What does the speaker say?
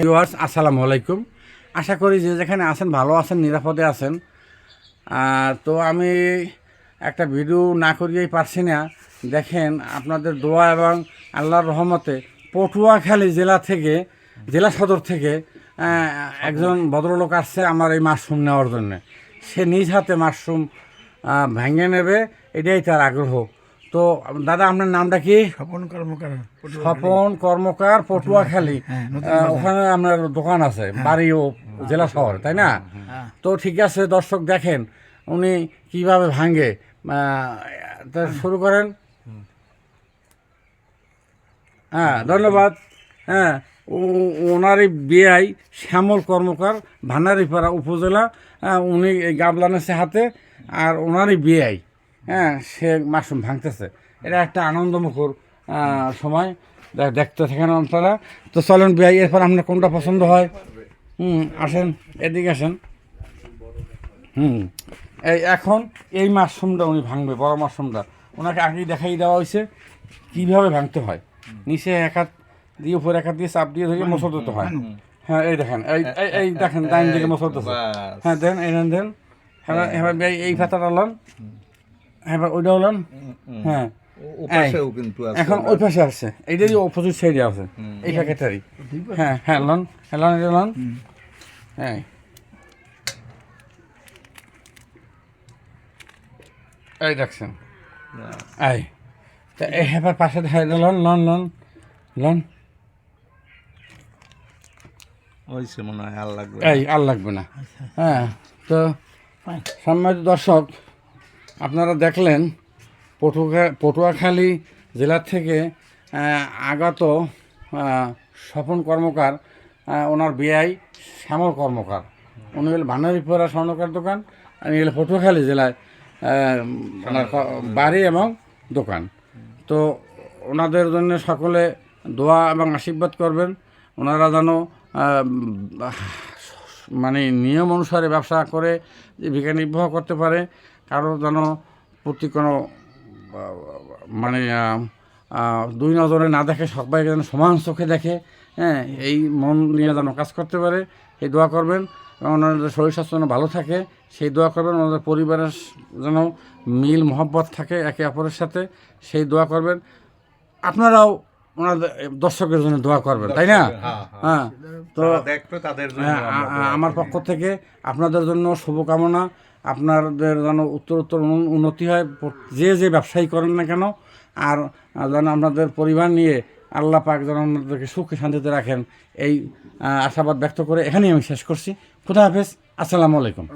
Viewers, আসসালামু আলাইকুম। আশা করি যে যেখানে আছেন, ভালো আছেন, নিরাপদে আছেন। তো আমি একটা ভিডিও না করিয়েই পারছি না। দেখেন, আপনাদের দোয়া এবং আল্লাহর রহমতে পটুয়াখালী জেলা থেকে, জেলা সদর থেকে একজন ভদ্রলোক আসছে আমার এই মাশরুম নেওয়ার জন্যে। সে নিজ হাতে মাশরুম ভেঙে নেবে, এটাই তার আগ্রহ। তো দাদা আপনার নামটা কি? স্বপন কর্মকার স্বপন কর্মকার পটুয়াখালী। হ্যাঁ, ওখানে আপনার দোকান আছে বাড়ি ও জেলা শহর তাই না? তো ঠিক আছে দর্শক দেখেন উনি কীভাবে ভাঙে। তা শুরু করেন। হ্যাঁ ধন্যবাদ। হ্যাঁ ওনারই বিআই শ্যামল কর্মকার ভান্ডারিপাড়া উপজেলা। উনি গাবলানেছে হাতে আর ওনারই বিআই। হ্যাঁ সে মাশরুম ভাঙতেছে। এটা একটা আনন্দমুখর সময়। দেখ- দেখতে থাকেন আপনারা। তো চলেন বিআই এরপর আপনার কোনটা পছন্দ হয়? হুম আসেন এদিকে আসেন। হুম এই এখন এই মাশরুমটা উনি ভাঙবে বড় মাশরুমটা। ওনাকে আগেই দেখাই দেওয়া হয়েছে কীভাবে ভাঙতে হয়। নিচে এক হাত দিয়ে উপরে এক হাত দিয়ে চাপ দিয়ে ধরে মশল দিতে হয়। হ্যাঁ এই দেখেন এই এই- দেখেন ডাইন দিকে মশল হ্যাঁ দেন এই দেন দেন। হ্যাঁ এবার এই- এই পাতাটা লন। এবার ওইটা হলাম। হ্যাঁ। ওপাশেও কিন্তু এখন ওই পাশে আছে। এইটারই অপোজিট সাইডে আছে। এই প্যাকেটটারই হ্যাঁ হ্যাঁ লন হ্যাঁ লন এটা লন। হ্যাঁ এই। দেখছেন। এই। তা এই হেপার পাশে লন লন লন লন। মনে হয় আর লাগবে এই আর লাগবে না। হ্যাঁ তো সম্মানিত দর্শক আপনারা দেখলেন, পটুয়া পটুয়াখালী জেলা থেকে আগত স্বপন কর্মকার ওনার বিআই শ্যামল কর্মকার। উনি হলেন ভান্ডারিপাড়া স্বর্ণকার দোকান ইনি হলো পটুয়াখালী জেলায় ওনার বাড়ি এবং দোকান। তো ওনাদের জন্য সকলে দোয়া এবং আশীর্বাদ করবেন। ওনারা যেন মানে নিয়ম অনুসারে ব্যবসা করে জীবিকা নির্বাহ করতে পারে। কারও যেন প্রতি কোনো মানে দুই নজরে না দেখে সবাইকে যেন সমান চোখে দেখে হ্যাঁ এই মন নিয়ে যেন কাজ করতে পারে এই দোয়া করবেন। এবং ওনাদের শরীর স্বাস্থ্য যেন ভালো থাকে সেই দোয়া করবেন। ওনাদের পরিবারের যেন মিল মহব্বত থাকে একে অপরের সাথে সেই দোয়া করবেন। আপনারাও ওনাদের দর্শকের জন্য দোয়া করবেন তাই না? হ্যাঁ তো তাদের হ্যাঁ, আ- আ- আমার পক্ষ থেকে আপনাদের জন্য শুভকামনা। আপনাদের যেন উত্তরোত্তর উত্তর উন্নতি হয় যে যে ব্যবসায়ী করেন না কেন, আর যেন আপনাদের পরিবার নিয়ে আল্লাহ পাক যেন আপনাদেরকে সুখে শান্তিতে রাখেন, এই আশাবাদ ব্যক্ত করে এখানেই আমি শেষ করছি। খুদা হাফেজ, আসসালামু আলাইকুম।